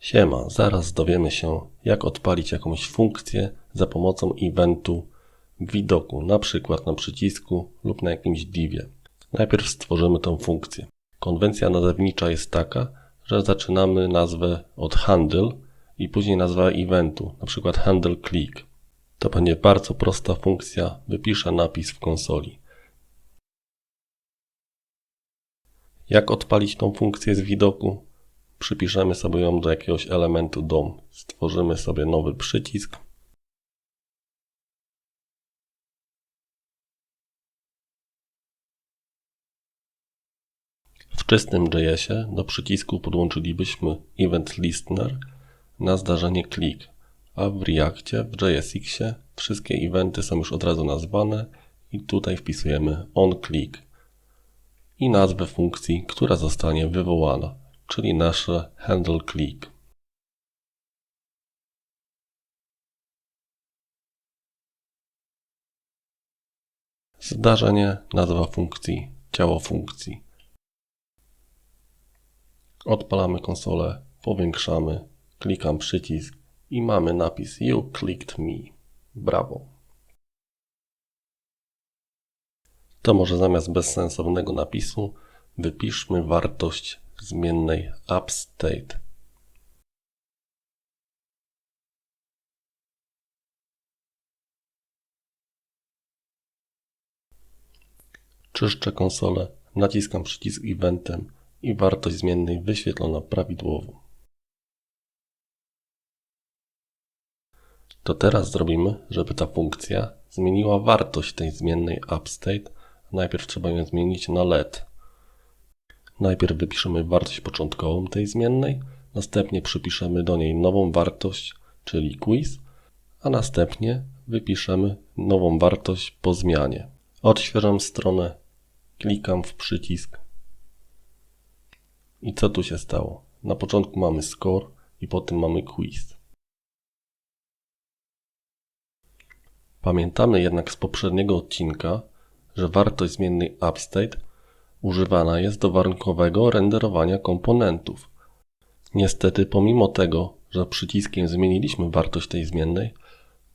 Siema, zaraz dowiemy się, jak odpalić jakąś funkcję za pomocą eventu widoku, na przykład na przycisku lub na jakimś divie. Najpierw stworzymy tę funkcję. Konwencja nazewnicza jest taka, że zaczynamy nazwę od handle i później nazwa eventu, na przykład handle click. To będzie bardzo prosta funkcja, wypiszę napis w konsoli. Jak odpalić tą funkcję z widoku? Przypiszemy sobie ją do jakiegoś elementu DOM. Stworzymy sobie nowy przycisk. W czystym JS-ie do przycisku podłączylibyśmy Event Listener na zdarzenie click, a w Reactie, w JSX-ie wszystkie eventy są już od razu nazwane i tutaj wpisujemy onClick i nazwę funkcji, która zostanie wywołana, czyli nasze handle click. Zdarzenie, nazwa funkcji, ciało funkcji. Odpalamy konsolę, powiększamy, klikam przycisk i mamy napis You clicked me. Brawo. To może zamiast bezsensownego napisu wypiszmy wartość zmiennej upstate. Czyszczę konsolę, naciskam przycisk eventem i wartość zmiennej wyświetlona prawidłowo. To teraz zrobimy, żeby ta funkcja zmieniła wartość tej zmiennej upstate. Najpierw trzeba ją zmienić na LED. Najpierw wypiszemy wartość początkową tej zmiennej, następnie przypiszemy do niej nową wartość, czyli quiz, a następnie wypiszemy nową wartość po zmianie. Odświeżam stronę, klikam w przycisk i co tu się stało? Na początku mamy score i potem mamy quiz. Pamiętamy jednak z poprzedniego odcinka, że wartość zmiennej upstate używana jest do warunkowego renderowania komponentów. Niestety, pomimo tego, że przyciskiem zmieniliśmy wartość tej zmiennej,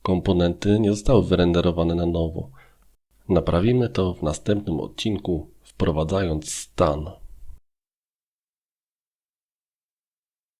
komponenty nie zostały wyrenderowane na nowo. Naprawimy to w następnym odcinku, wprowadzając stan.